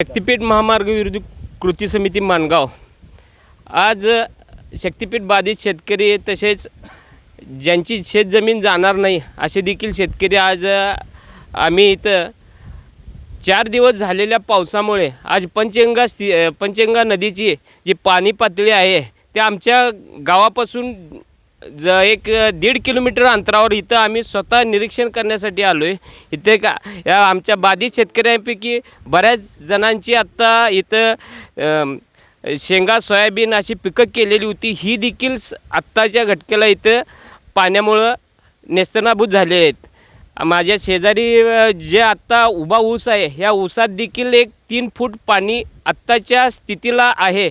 शक्तिपीठ महामार्ग विरोधी कृती समिती माणगाव आज शक्तिपीठ बाधित शेतकरी तसेच ज्यांची शेतजमीन जाणार नाही असे देखील शेतकरी आज आम्ही इथं चार दिवस झालेल्या पावसामुळे आज पंचगंगा स्थि पंचगंगा नदीची जी पाणी पातळी आहे ते आमच्या गावापासून ज एक दीड किलोमीटर अंतरावर इथं आम्ही स्वतः निरीक्षण करण्यासाठी आलो आहे इथे का या आमच्या बाधित शेतकऱ्यांपैकी बऱ्याच जणांची आत्ता इथं शेंगा सोयाबीन अशी पिकं केलेली होती. ही देखील आत्ताच्या घटकेला इथं पाण्यामुळं नेस्तनाभूत झाले आहेत. माझ्या शेजारी जे आत्ता उभा ऊस आहे ह्या ऊसात देखील एक तीन फूट पाणी आत्ताच्या स्थितीला आहे.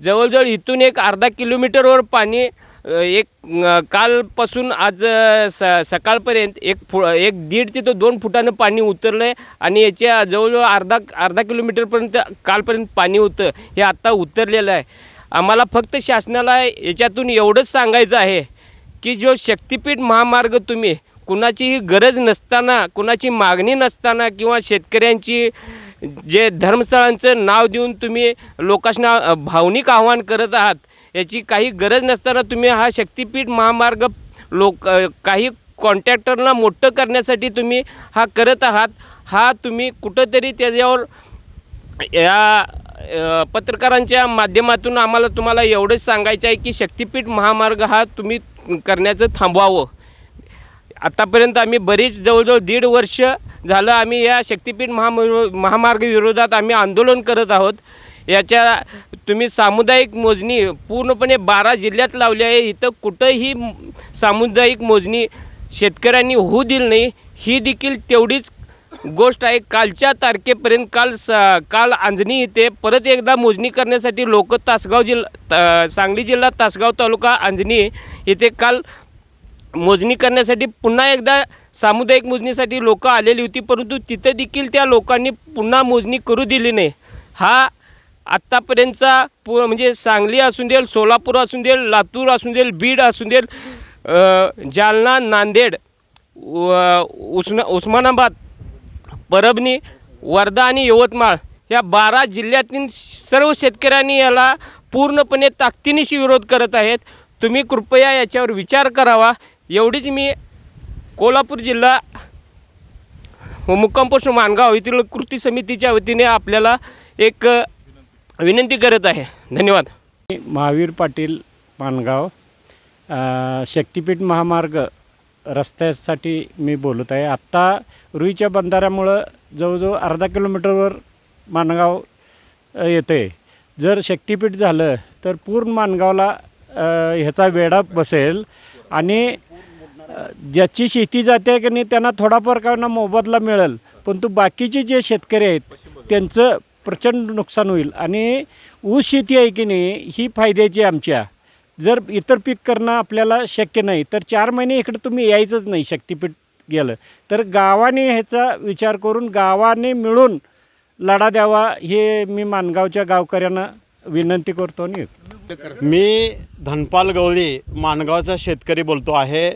जवळजवळ इथून एक अर्धा किलोमीटरवर पाणी एक कालपासून आज स सकाळपर्यंत एक फु एक दीड ते तो दोन फुटानं पाणी उतरलं आहे आणि याच्या जवळजवळ अर्धा अर्धा किलोमीटरपर्यंत कालपर्यंत पाणी होतं हे आत्ता उतरलेलं आहे. आम्हाला फक्त शासनाला याच्यातून एवढंच सांगायचं आहे की जो शक्तिपीठ महामार्ग तुम्ही कुणाचीही गरज नसताना कुणाची मागणी नसताना किंवा शेतकऱ्यांची जे धर्मस्थळांचं नाव देऊन तुम्ही लोकांना भावनिक आव्हान करत आहात याची काही गरज नसताना तुम्ही हा शक्तिपीठ महामार्ग लोक काही कॉन्ट्रॅक्टरना मोठं करण्यासाठी तुम्ही हा करत आहात. हा तुम्ही कुठंतरी त्याच्यावर या पत्रकारांच्या माध्यमातून आम्हाला तुम्हाला एवढंच सांगायचं आहे की शक्तिपीठ महामार्ग हा तुम्ही करण्याचं थांबवावं. आत्तापर्यंत आम्ही बरीच जवळजवळ दीड वर्ष झालं आम्ही या शक्तिपीठ महामार्ग महामार्ग विरोधात आम्ही आंदोलन करत आहोत. याच्या तुम्ही सामुदायिक मोजणी पूर्णपणे बारा जिल्ह्यात लावली आहे. इथं कुठंही सामुदायिक मोजणी शेतकऱ्यांनी होऊ दिली नाही. ही देखील तेवढीच गोष्ट आहे. कालच्या तारखेपर्यंत काल स काल अंजनी इथे परत एकदा मोजणी करण्यासाठी लोक तासगाव जिल्हा त- सांगली जिल्हा तासगाव तालुका अंजनी इथे काल मोजणी करण्यासाठी पुन्हा एकदा सामुदायिक मोजणीसाठी लोकं आलेली होती. परंतु तिथं देखील त्या लोकांनी पुन्हा मोजणी करू दिली नाही. हा आत्तापर्यंतचा पु म्हणजे सांगली असून देल सोलापूर असून देल लातूर असून देल बीड असून देल जालना नांदेड व उस्मा उस्मानाबाद परभणी वर्धा आणि यवतमाळ या बारा जिल्ह्यातील सर्व शेतकऱ्यांनी याला पूर्णपणे ताकदीनिशी विरोध करत आहेत. तुम्ही कृपया याच्यावर विचार करावा. एवढीच मी कोल्हापूर जिल्हा मुक्कामपासून माणगाव येथील कृती समितीच्या वतीने आपल्याला एक विनंती करत आहे. धन्यवाद. महावीर पाटील माणगाव शक्तिपीठ महामार्ग रस्त्यासाठी मी बोलत आहे. आत्ता रुईच्या बंधाऱ्यामुळं जवळजवळ अर्धा किलोमीटरवर माणगाव येतं आहे जर शक्तिपीठ झालं तर पूर्ण माणगावला ह्याचा वेढा बसेल आणि ज्याची शेती जाते की नाही त्यांना थोडाफार का ना मोबदला मिळेल. परंतु बाकीचे जे शेतकरी आहेत त्यांचं प्रचंड नुकसान होईल. आणि ऊस शेती आहे की नाही ही फायद्याची आमच्या. जर इतर पीक करणं आपल्याला शक्य नाही तर चार महिने इकडे तुम्ही यायचंच नाही शक्तिपीठ गेलं. तर गावाने ह्याचा विचार करून गावाने मिळून लढा द्यावा हे मी माणगावच्या गावकऱ्यांना विनंती करतो आणि मी धनपाल गवळी माणगावचा शेतकरी बोलतो आहे.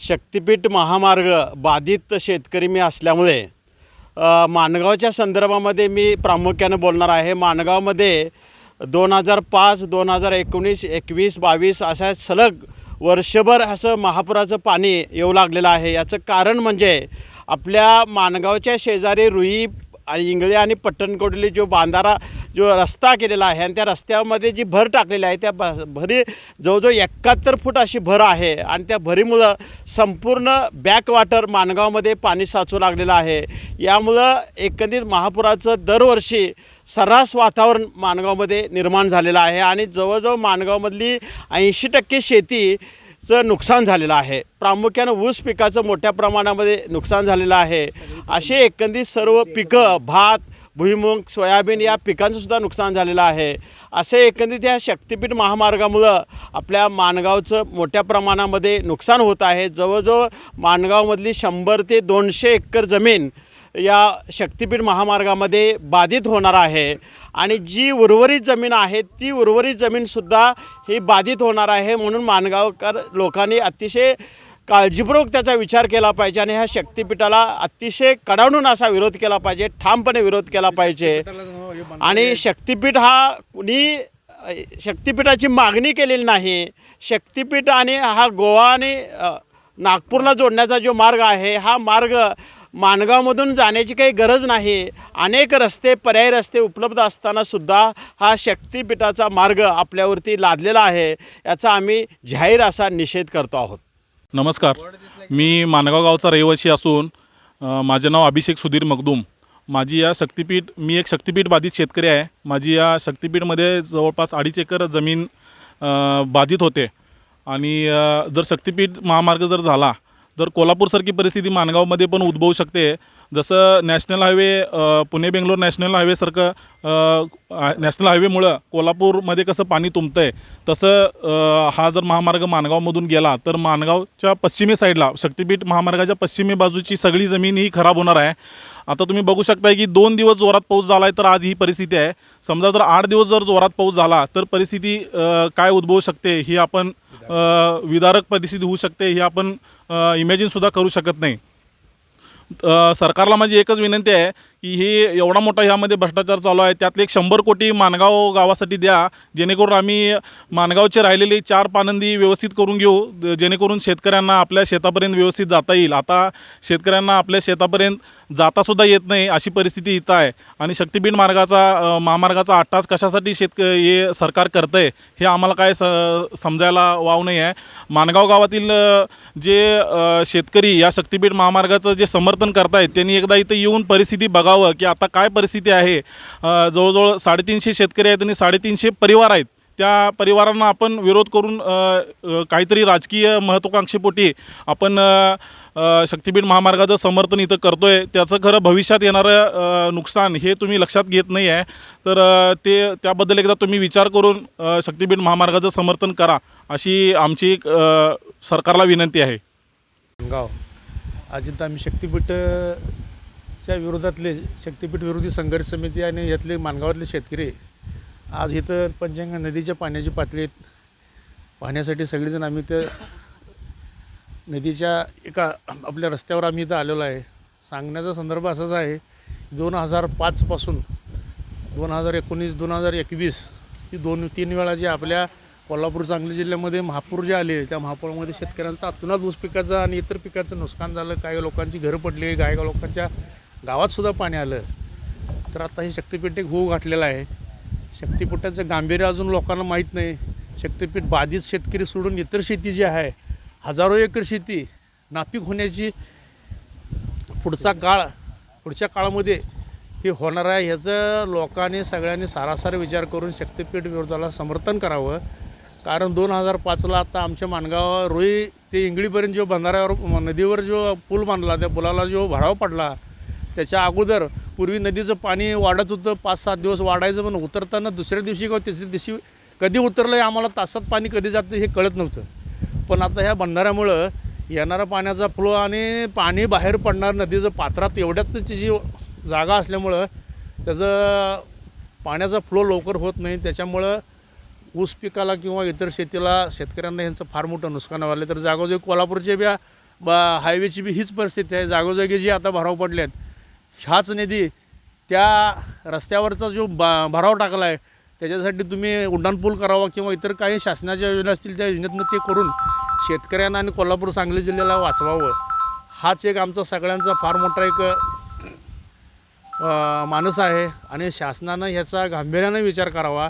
शक्तिपीठ महामार्ग बाधित शेतकरी मी असल्यामुळे माणगावच्या संदर्भामध्ये मी प्रामुख्यानं बोलणार आहे. माणगावमध्ये दोन हजार पाच दोन हजार एकोणीस एकवीस बावीस अशा सलग वर्षभर असं महापुराचं पाणी येऊ लागलेलं आहे. याचं कारण म्हणजे आपल्या माणगावच्या शेजारी रुई आणि इंगळे आणि पट्टणकोडली जो बांधारा जो रस्ता केलेला आहे आणि त्या रस्त्यामध्ये जी भर टाकलेली आहे त्या भ भरी जवळजवळ एकाहत्तर फूट अशी भर आहे आणि त्या भरीमुळं संपूर्ण बॅकवॉटर माणगावमध्ये पाणी साचू लागलेलं आहे. यामुळं एकंदरीत महापुराचं दरवर्षी सर्रास वातावरण माणगावमध्ये निर्माण झालेलं आहे आणि जवळजवळ माणगावमधली ऐंशी टक्के शेती चं नुकसान झालेलं आहे. प्रामुख्यानं ऊस पिकाचं मोठ्या प्रमाणामध्ये नुकसान झालेलं आहे. असे एकंदरीत सर्व पिकं भात भुईमुग सोयाबीन या पिकांचं सुद्धा नुकसान झालेलं आहे. असे एकंदरीत या शक्तिपीठ महामार्गामुळं आपल्या माणगावचं मोठ्या प्रमाणामध्ये नुकसान होत आहे. जवळजवळ माणगावमधली शंभर ते दोनशे एकर जमीन या शक्तिपीठ महामार्गामध्ये बाधित होणार आहे. आणि जी उर्वरित जमीन आहे ती उर्वरित जमीनसुद्धा ही बाधित होणार आहे म्हणून माणगावकर लोकांनी अतिशय काळजीपूर्वक त्याचा विचार केला पाहिजे आणि ह्या शक्तिपीठाला अतिशय कडाडून असा विरोध केला पाहिजे ठामपणे विरोध केला पाहिजे. आणि शक्तिपीठ हा कुणी शक्तिपीठाची मागणी केलेली नाही. शक्तिपीठ आणि हा गोवा आणि नागपूरला जोडण्याचा जो मार्ग आहे हा मार्ग माणगावमधून जाण्याची काही गरज नाही. अनेक रस्ते पर्यायी रस्ते उपलब्ध असताना सुद्धा हा शक्तिपीठाचा मार्ग आपल्यावरती लादलेला आहे. याचा आम्ही जाहीर असा निषेध करतो आहोत. नमस्कार. मी मानगाव गावचा रहिवासी असून माझे नाव अभिषेक सुधीर मगदूम माझी या शक्तिपीठ मी एक शक्तिपीठ बाधित शेतकरी आहे. माझी या शक्तिपीठमध्ये जवळपास अडीच एकर जमीन बाधित होते. आणि जर शक्तिपीठ महामार्ग जर झाला तर कोल्हापूरसारखी परिस्थिती मानगावमध्ये पण उद्भवू शकते. जसं national highway Pune Bangalore national हायवेसारखं national हायवेमुळं कोल्हापूरमध्ये कसं पाणी तुंबतं आहे तसं हा जर महामार्ग माणगावमधून गेला तर माणगावच्या पश्चिमी साईडला शक्तिपीठ महामार्गाच्या पश्चिमी बाजूची सगळी जमीन ही खराब होणार आहे. आता तुम्ही बघू शकताय की दोन दिवस जोरात पाऊस झाला आहे तर आज ही परिस्थिती आहे. समजा जर आठ दिवस जर जोरात पाऊस झाला तर परिस्थिती काय उद्भवू शकते ही आपण विदारक परिस्थिती होऊ शकते ही आपण इमॅजिनसुद्धा करू शकत नाही. सरकारला माझी एकच विनंती आहे की हे एवढा मोठा ह्यामध्ये भ्रष्टाचार चालू आहे त्यातले एक शंभर कोटी मानगाव गावासाठी द्या जेणेकरून आम्ही मानगावचे राहिलेली चार पानंदी व्यवस्थित करून घेऊ जेणेकरून शेतकऱ्यांना आपल्या शेतापर्यंत व्यवस्थित जाता येईल. आता शेतकऱ्यांना आपल्या शेतापर्यंत जातासुद्धा येत नाही अशी परिस्थिती इथं आहे. आणि शक्तिपीठ मार्गाचा महामार्गाचा आठास कशासाठी शेतक हे सरकार करतं आहे हे आम्हाला काय स समजायला वाव नाही आहे. मानगाव गावातील जे शेतकरी या शक्तिपीठ महामार्गाचं जे समर्थन करतायत त्यांनी एकदा इथं येऊन परिस्थिती कळावं की आता काय परिस्थिती आहे? जवळजवळ साडेतीनशे शेतकरी आहेत आणि साडेतीनशे परिवार आहेत. त्या परिवारांना आपण विरोध करून काहीतरी राजकीय महत्त्वाकांक्षेपोटी आपण अ, शक्तिपीठ महामार्गाचं समर्थन इथं करतो आहे त्याचं खरं भविष्यात येणारं नुकसान हे तुम्ही लक्षात घेत नाही आहे. तर ते त्याबद्दल एकदा तुम्ही विचार करून अ, शक्तिपीठ महामार्गाचं समर्थन करा अशी आमची एक सरकारला विनंती आहे. गाव. अजिंता आम्ही आम्ही च्या विरोधातले शक्तिपीठ विरोधी संघर्ष समिती आणि यातले मानगावातले शेतकरी आज इथं पंचगंगा नदीच्या पाण्याची पातळी पाहण्यासाठी सगळेजण आम्ही त्या नदीच्या एका आपल्या रस्त्यावर आम्ही इथं आलेलो आहे. सांगण्याचा संदर्भ असाच आहे दोन हजार पाचपासून दोन हजार एकोणीस दोन हजार एकवीस ही दोन तीन वेळा जे आपल्या कोल्हापूर सांगली जिल्ह्यामध्ये महापूर जे आले त्या महापूरमध्ये शेतकऱ्यांचं अतोनात ऊस पिकाचं आणि इतर पिकाचं नुकसान झालं. काही लोकांची घरं पडली काही लोकांच्या गावातसुद्धा पाणी आलं. तर आता हे शक्तिपीठ एक होऊ घातलेलं आहे. शक्तिपीठाचं गांभीर्य अजून लोकांना माहीत नाही. शक्तिपीठ बाधित शेतकरी सोडून इतर शेती जी आहे हजारो एकर शेती नापीक होण्याची पुढचा काळ पुढच्या काळामध्ये हे होणार आहे ह्याचं लोकांनी सगळ्यांनी सारासार विचार करून शक्तिपीठ विरोधाला समर्थन करावं. कारण दोन हजार पाचला आता आमच्या माणगावावर रोई ते इंगळीपर्यंत जो बंधाऱ्यावर नदीवर जो पूल बांधला त्या पुलाला जो भराव पडला त्याच्या अगोदर पूर्वी नदीचं पाणी वाढत होतं पाच सात दिवस वाढायचं पण उतरताना दुसऱ्या दिवशी किंवा तिसऱ्या दिवशी कधी उतरलं आहे आम्हाला तासात पाणी कधी जातं हे कळत नव्हतं. पण आता ह्या बंधाऱ्यामुळं येणारा पाण्याचा फ्लो आणि पाणी बाहेर पडणार नदीचं पात्रात एवढ्यात जी जागा असल्यामुळं त्याचं पाण्याचा फ्लो लवकर होत नाही. त्याच्यामुळं ऊस पिकाला किंवा इतर शेतीला शेतकऱ्यांना ह्यांचं फार मोठं नुकसान व्हायलं तर जागोजागी कोल्हापूरच्या बी बा हायवेची बी हीच परिस्थिती आहे. जागोजागी जी आता भराव पडले आहेत ह्याच निधी त्या रस्त्यावरचा जो बा भराव टाकला आहे त्याच्यासाठी तुम्ही उड्डाणपूल करावा किंवा इतर काही शासनाच्या योजना असतील त्या योजनेतनं ते करून शेतकऱ्यांना आणि कोल्हापूर सांगली जिल्ह्याला वाचवावं. हाच एक आमचा सगळ्यांचा फार मोठा एक मानस आहे आणि शासनानं ह्याचा गांभीर्यानं विचार करावा.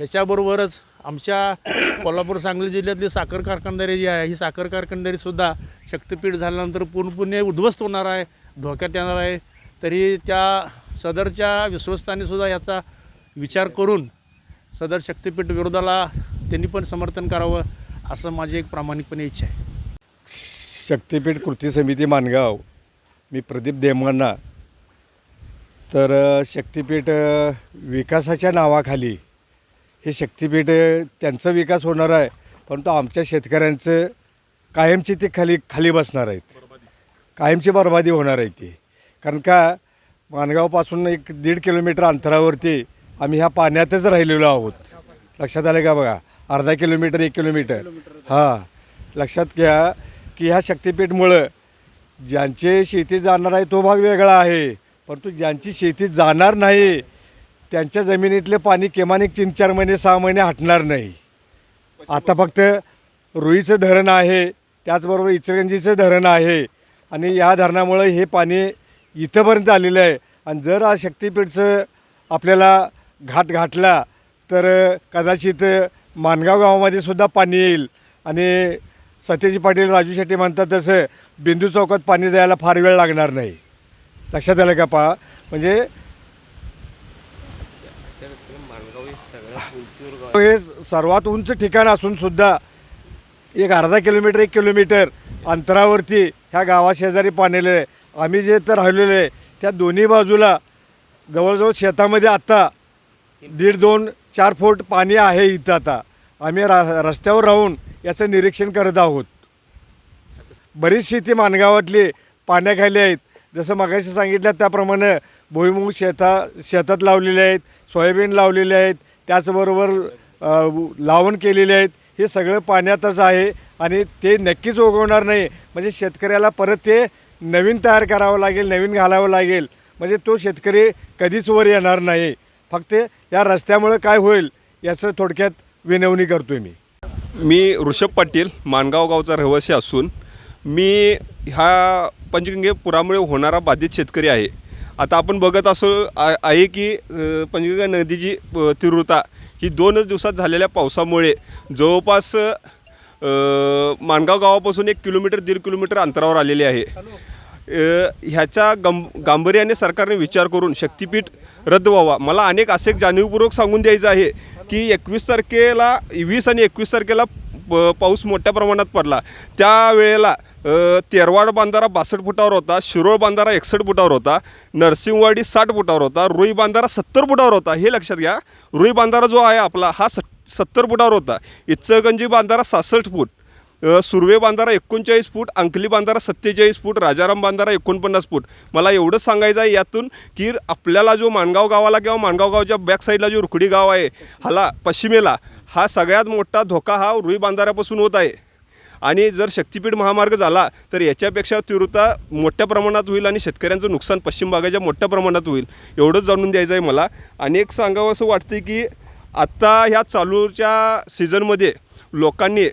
ह्याच्याबरोबरच आमच्या कोल्हापूर सांगली जिल्ह्यातली साखर कारखानदारी जी आहे ही साखर कारखानदारीसुद्धा शक्तिपीठ झाल्यानंतर पूर्णपणे उद्ध्वस्त होणार आहे. धोक्यात येणार आहे तरी त्या सदरच्या विश्वस्तांनीसुद्धा याचा विचार करून सदर शक्तिपीठ विरोधाला त्यांनी पण समर्थन करावं असं माझी एक प्रामाणिकपणे इच्छा आहे. शक्तिपीठ कृती समिती मानगाव मी प्रदीप देमगण्णा तर शक्तीपीठ शक्तिपीठ विकासाच्या नावाखाली हे शक्तिपीठ त्यांचा विकास होणार आहे परंतु आमच्या शेतकऱ्यांचं कायमची ते खाली खाली बसणार आहेत. कायमची बरबादी होणार आहे ती. कारण का माणगावपासून एक दीड किलोमीटर अंतरावरती आम्ही ह्या पाण्यातच राहिलेलो आहोत. लक्षात आलं का बघा? अर्धा किलोमीटर एक किलोमीटर. हां. लक्षात घ्या की ह्या शक्तिपीठमुळं ज्यांचे शेती जाणार आहे तो भाग वेगळा आहे. परंतु ज्यांची शेती जाणार नाही त्यांच्या जमिनीतले पाणी किमान तीन चार महिने सहा महिने हटणार नाही. आता फक्त रुईचं धरण आहे त्याचबरोबर इचलगंजीचं धरण आहे. आणि या धरणामुळं हे पाणी इथंपर्यंत आलेलं आहे. आणि जर आज शक्तिपीठचं आपल्याला घाट घाटला तर कदाचित मानगाव गावामध्ये सुद्धा पाणी येईल. आणि सत्यजी पाटील राजू शेट्टी म्हणतात तसं बिंदू चौकात पाणी जायला फार वेळ लागणार नाही. लक्षात आलं का पहा म्हणजे हे सर्वात उंच ठिकाण असून सुद्धा एक अर्धा किलोमीटर एक किलोमीटर अंतरावरती ह्या गावाशेजारी पाणीले आहे. आम्ही जे तर राहिलेलो आहे त्या दोन्ही बाजूला जवळजवळ शेतामध्ये आत्ता दीड दोन चार फूट पाणी आहे इथं आता. आम्ही रा रस्त्यावर राहून याचं निरीक्षण करत आहोत. बरीच शेती मानगावातली पाण्याखाली आहेत. जसं मगाशी सांगितलं त्याप्रमाणे भुईमुग शेता शेतात लावलेले आहेत सोयाबीन लावलेले आहेत त्याचबरोबर लावण केलेले आहेत. हे सगळं पाण्यातच आहे. आणि ते नक्कीच उगवणार नाही. म्हणजे शेतकऱ्याला परत ते नवीन तयार करावं लागेल नवीन घालावं लागेल. म्हणजे तो शेतकरी कधीच वर येणार नाही. फक्त या रस्त्यामुळं काय होईल याचं थोडक्यात विनवणी करतो आहे मी. मी ऋषभ पाटील माणगाव गावचा रहिवासी असून मी ह्या पंचगंगे पुरामुळे होणारा बाधित शेतकरी आहे. आता आपण बघत असो आहे की पंचगंगा नदीची तीव्रता ही दोनच दिवसात झालेल्या पावसामुळे जवळपास माणगाव गावापासून एक किलोमीटर दीड किलोमीटर अंतरावर आलेली आहे. ह्याच्या गंभ गांभीर्याने सरकारने विचार करून शक्तिपीठ रद्द व्हावा. मला अनेक असे जाणीवपूर्वक सांगून द्यायचं आहे की एकवीस तारखेला वीस आणि एकवीस तारखेला प- पाऊस मोठ्या प्रमाणात पडला. त्यावेळेला तेरवाड बांधारा बासष्ट फुटावर होता शिरोळ बांधारा एकसष्ट फुटावर होता नरसिंहवाडी साठ फुटावर होता रुई बांधारा सत्तर फुटावर होता. हे लक्षात घ्या. रुई बांधारा जो आहे आपला हा सत् सत्तर फुटावर होता. इच्चगंजी बांधारा सहासष्ट फूट सुर्वे बांधारा एकोणचाळीस फूट अंकली बांधारा सत्तेचाळीस फूट राजाराम बांधारा एकोणपन्नास फूट. मला एवढंच सांगायचं आहे यातून की आपल्याला जो माणगाव गावाला किंवा माणगाव गावच्या बॅक साईडला जो रुकडी गाव आहे हाला पश्चिमेला हा सगळ्यात मोठा धोका हा रुई बांधाऱ्यापासून होत आहे. आणि जर शक्तिपीठ महामार्ग झाला तर याच्यापेक्षा तीव्रता मोठ्या प्रमाणात होईल आणि शेतकऱ्यांचं नुकसान पश्चिम भागाच्या मोठ्या प्रमाणात होईल एवढंच जाणून द्यायचं आहे मला. आणि एक सांगावं असं वाटतं की आत्ता ह्या चालूच्या सीझनमध्ये लोकांनी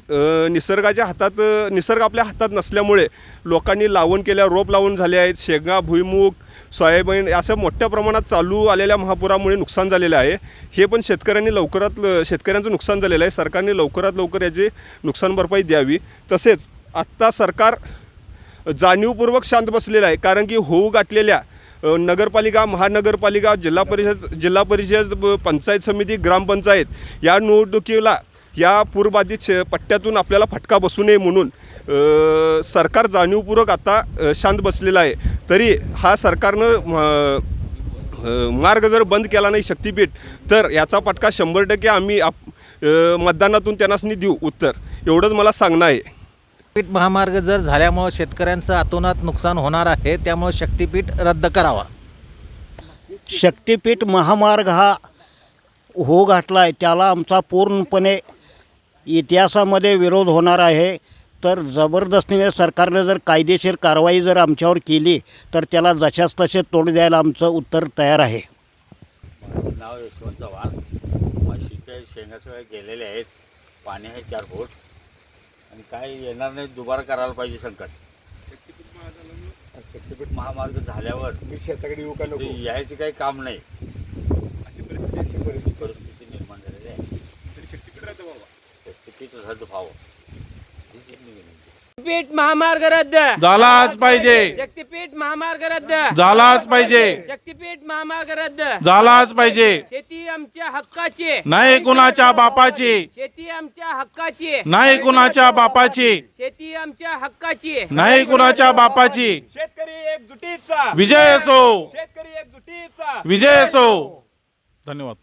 निसर्गाच्या हातात निसर्ग आपल्या हातात नसल्यामुळे लोकांनी लावण केल्या रोप लावून झाले आहेत शेंगा भुईमूग सोयाबीन असं मोठ्या प्रमाणात चालू आलेल्या महापुरामुळे नुकसान झालेलं आहे. हे पण शेतकऱ्यांनी लवकरात ल- शेतकऱ्यांचं नुकसान झालेलं आहे. सरकारने लवकरात लवकर याची नुकसान भरपाई द्यावी. तसेच आत्ता सरकार जाणीवपूर्वक शांत बसलेलं आहे. कारण की होऊ गाठलेल्या नगरपालिका महानगरपालिका जिल्हा परिषद जिल्हा परिषद पंचायत समिती ग्रामपंचायत या निवडणुकीला या पूरबाधित पट्ट्यातून आपल्याला फटका बसू नये म्हणून सरकार जाणीवपूर्वक आता शांत बसलेला आहे. तरी हा सरकारनं म, मार्ग जर बंद केला नाही शक्तिपीठ तर याचा फटका शंभर टक्के आम्ही आप मतदानातून त्यांनाच देऊ. उत्तर. एवढंच मला सांगणं आहे. पीठ महामार्ग जर झाल्यामुळं शेतकऱ्यांचं अतोनात नुकसान होणार आहे त्यामुळे शक्तीपीठ रद्द करावा. शक्तिपीठ महामार्ग हा हो घातला आहे त्याला आमचा पूर्णपणे इतिहासामध्ये विरोध होणार आहे. तर जबरदस्तीने सरकारने जर कायदेशीर कारवाई जर आमच्यावर केली तर त्याला जशाच तसे तोंड द्यायला आमचं उत्तर तयार आहे. नाव यशवंत चव्हाण शेंगाशिवाय गेलेले आहेत. पाणी आहे चार फूट. आणि काय येणार नाही दुबार करायला पाहिजे संकट. शक्तीपीठ महामार्ग झाल्यावर मी शेताकडे येऊ का ते यायचे काही काम नाही. परिस्थिती निर्माण झालेली आहे. शक्तीपीठ रद्द व्हावं हीच एक विनंती. शक्तीपीठ महामार्ग रद्द. झालाच पाहिजे. शक्तीपीठ महामार्ग रद्द. झालाच पाहिजे. शक्तीपीठ महामार्ग रद्द. झालाच पाहिजे. शेती आमच्या हक्काची. नाही कुणाच्या बापाची. शेती आमच्या हक्काची. नाही कुणाच्या बापाची. शेती आमच्या हक्काची. नाही कुणाच्या बापाची. शेतकरी एकजुटीचा. विजय असो. शेतकरी एकजुटीचा. विजय असो. धन्यवाद.